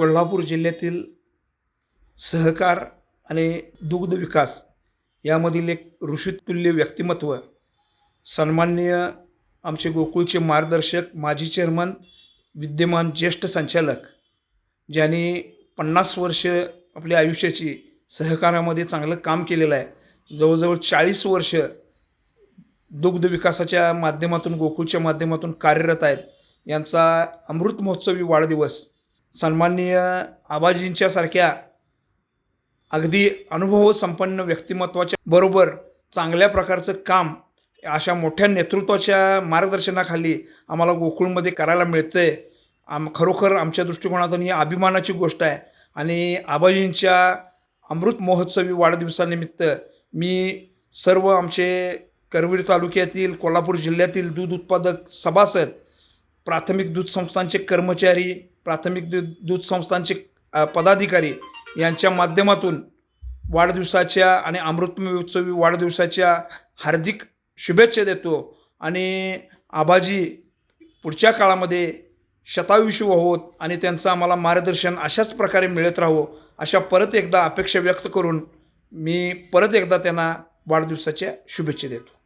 कोल्हापूर जिल्ह्यातील सहकार आणि दुग्ध विकास यामधील एक ऋषितुल्य व्यक्तिमत्व सन्माननीय आमचे गोकुळचे मार्गदर्शक माजी चेअरमन विद्यमान ज्येष्ठ संचालक ज्यांनी पन्नास वर्ष आपल्या आयुष्याची सहकारामध्ये चांगलं काम केलेलं आहे. जवळजवळ चाळीस वर्ष दुग्ध विकासाच्या माध्यमातून गोकुळच्या माध्यमातून कार्यरत आहेत. यांचा अमृत महोत्सवी वाढदिवस सन्माननीय आबाजींच्यासारख्या अगदी अनुभव संपन्न व्यक्तिमत्वाच्या बरोबर चांगल्या प्रकारचं काम अशा मोठ्या नेतृत्वाच्या मार्गदर्शनाखाली आम्हाला गोकुळमध्ये करायला मिळतंय. आम खरोखर आमच्या दृष्टिकोनातून ही अभिमानाची गोष्ट आहे. आणि आबाजींच्या अमृत महोत्सवी वाढदिवसानिमित्त मी सर्व आमचे करवीर तालुक्यातील कोल्हापूर जिल्ह्यातील दूध उत्पादक सभासद प्राथमिक दूध संस्थांचे कर्मचारी प्राथमिक दूध दूध संस्थांचे पदाधिकारी यांच्या माध्यमातून वाढदिवसाच्या आणि अमृतमहोत्सवी वाढदिवसाच्या हार्दिक शुभेच्छा देतो. आणि आबाजी पुढच्या काळामध्ये शतायुषी व्हावोत आणि त्यांचं आम्हाला मार्गदर्शन अशाच प्रकारे मिळत राहो अशा परत एकदा अपेक्षा व्यक्त करून मी परत एकदा त्यांना वाढदिवसाच्या शुभेच्छा देतो.